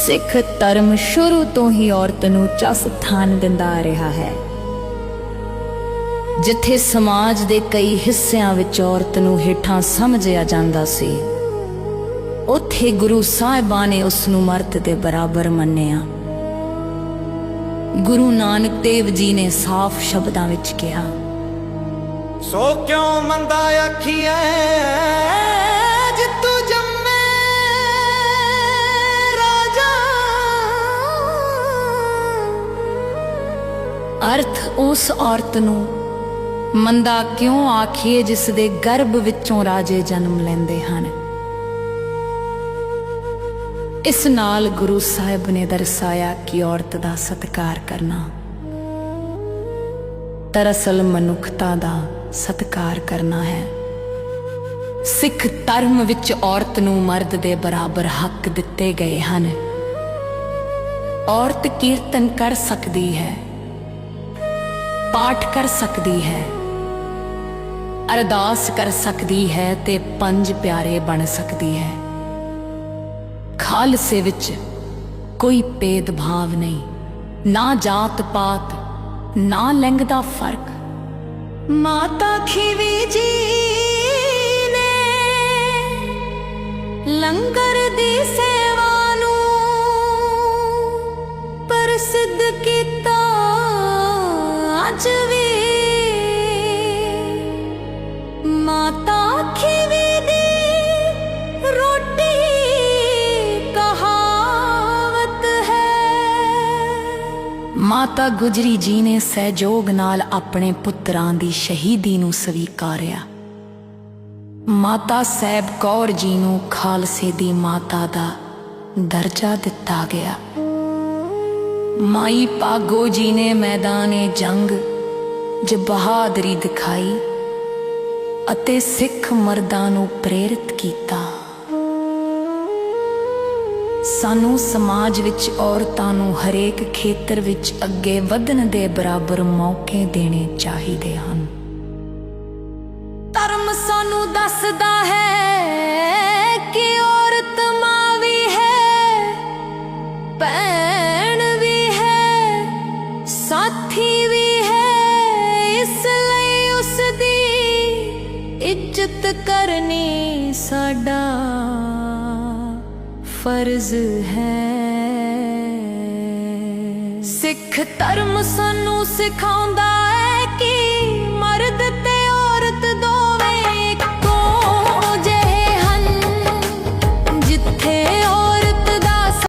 ਸਿੱਖ ਧਰਮ ਸ਼ੁਰੂ ਤੋਂ ਹੀ ਔਰਤ ਨੂੰ ਚਸ ਥਾਨ ਦਿੰਦਾ ਆ ਰਿਹਾ ਹੈ। ਜਿੱਥੇ ਸਮਾਜ ਦੇ ਕਈ ਹਿੱਸਿਆਂ ਵਿੱਚ ਔਰਤ ਨੂੰ ਹੇਠਾਂ ਸਮਝਿਆ ਜਾਂਦਾ ਸੀ, ਉੱਥੇ ਗੁਰੂ ਸਾਹਿਬਾਂ ਨੇ ਉਸ ਨੂੰ ਮਰਦ ਦੇ ਬਰਾਬਰ ਮੰਨਿਆ। ਗੁਰੂ ਨਾਨਕ ਦੇਵ ਜੀ ਨੇ ਸਾਫ਼ ਸ਼ਬਦਾਂ ਵਿੱਚ ਕਿਹਾ, ਸੋ ਕਿਉਂ ਮੰਦਾ ਆਖੀਐ ਅਰਥ ਉਸ ਔਰਤ ਨੂੰ, ਮੰਦਾ ਕਿਉਂ ਆਖੀਏ ਜਿਸ ਦੇ ਗਰਭ ਵਿੱਚੋਂ ਰਾਜੇ ਜਨਮ ਲੈਂਦੇ ਹਨ? ਇਸ ਨਾਲ ਗੁਰੂ ਸਾਹਿਬ ਨੇ ਦਰਸਾਇਆ ਕਿ ਔਰਤ ਦਾ ਸਤਿਕਾਰ ਕਰਨਾ, ਦਰਅਸਲ ਮਨੁੱਖਤਾ ਦਾ ਸਤਿਕਾਰ ਕਰਨਾ ਹੈ। ਸਿੱਖ ਧਰਮ ਵਿੱਚ ਔਰਤ ਨੂੰ ਮਰਦ ਦੇ ਬਰਾਬਰ ਹੱਕ ਦਿੱਤੇ ਗਏ ਹਨ। ਔਰਤ ਕੀਰਤਨ ਕਰ ਸਕਦੀ ਹੈ। ਪਾਠ ਕਰ ਸਕਦੀ ਹੈ, ਅਰਦਾਸ ਕਰ ਸਕਦੀ ਹੈ ਤੇ ਪੰਜ ਪਿਆਰੇ ਬਣ ਸਕਦੀ ਹੈ। ਖਾਲਸੇ ਵਿੱਚ ਕੋਈ ਭੇਦਭਾਵ ਨਹੀਂ, ਨਾ ਜਾਤ ਪਾਤ, ਨਾ ਲਿੰਗ ਦਾ ਫ਼ਰਕ। ਮਾਤਾ ਖੀਵੀ ਜੀ ਮਾਤਾ ਗੁਜਰੀ ਜੀ ਨੇ ਸਹਿਯੋਗ ਨਾਲ ਆਪਣੇ ਪੁੱਤਰਾਂ ਦੀ ਸ਼ਹੀਦੀ ਨੂੰ ਸਵੀਕਾਰਿਆ। ਮਾਤਾ ਸੈਬ ਕੌਰ ਜੀ ਨੂੰ ਖਾਲਸੇ ਦੀ ਮਾਤਾ ਦਾ ਦਰਜਾ ਦਿੱਤਾ ਗਿਆ। ਮਾਈ ਪਾਗੋ ਜੀ ਨੇ ਮੈਦਾਨੇ ਜੰਗ ਜ ਬਹਾਦਰੀ ਦਿਖਾਈ ਅਤੇ ਸਿੱਖ ਮਰਦਾਂ ਨੂੰ ਪ੍ਰੇਰਿਤ ਕੀਤਾ। ਸਾਨੂੰ ਸਮਾਜ ਵਿੱਚ ਔਰਤਾਂ ਨੂੰ ਹਰੇਕ ਖੇਤਰ ਵਿੱਚ ਅੱਗੇ ਵਧਣ ਦੇ ਬਰਾਬਰ ਮੌਕੇ ਦੇਣੇ ਚਾਹੀਦੇ ਹਨ। ਧਰਮ ਸਾਨੂੰ ਦੱਸਦਾ ਹੈ ਕਿ ਔਰਤ ਮਾਂ ਵੀ ਹੈ, ਭੈਣ ਵੀ ਹੈ, ਸਾਥੀ ਵੀ ਹੈ। ਇਸ ਲਈ ਉਸ ਦੀ ਇੱਜ਼ਤ ਕਰਨੀ ਸਾਡਾ ਫਰਜ਼ ਹੈ। ਸਿੱਖ ਧਰਮ ਸਾਨੂੰ ਸਿਖਾਉਂਦਾ